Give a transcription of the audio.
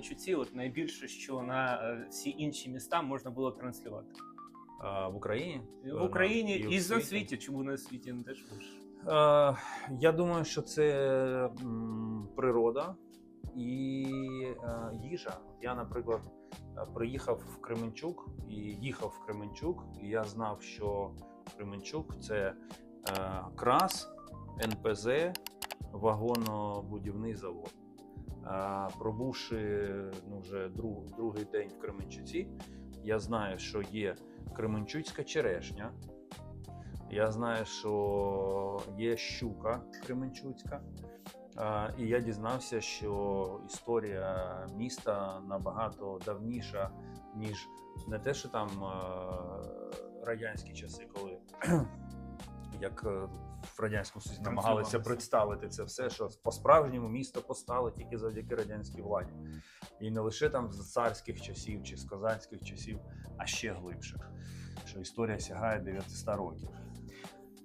Кременчуці от найбільше, що на е, всі інші міста можна було транслювати? А, в Україні? В Україні в і на світі. Чому на світі не теж? Е, я думаю, що це природа і е, їжа. Я, наприклад, е, приїхав в Кременчук і їхав в Кременчук, і я знав, що Кременчук це крас, НПЗ, вагонобудівний завод. Пробувши ну, вже друг, другий день в Кременчуці, я знаю, що є Кременчуцька черешня. Я знаю, що є щука Кременчуцька. І я дізнався, що історія міста набагато давніша, ніж не те, що там е, радянські часи, коли як е, в радянському Союзі намагалися представити це все, що по-справжньому місто постало тільки завдяки радянській владі. І не лише там з царських часів чи з козацьких часів, а ще глибше. Що історія сягає 900 років.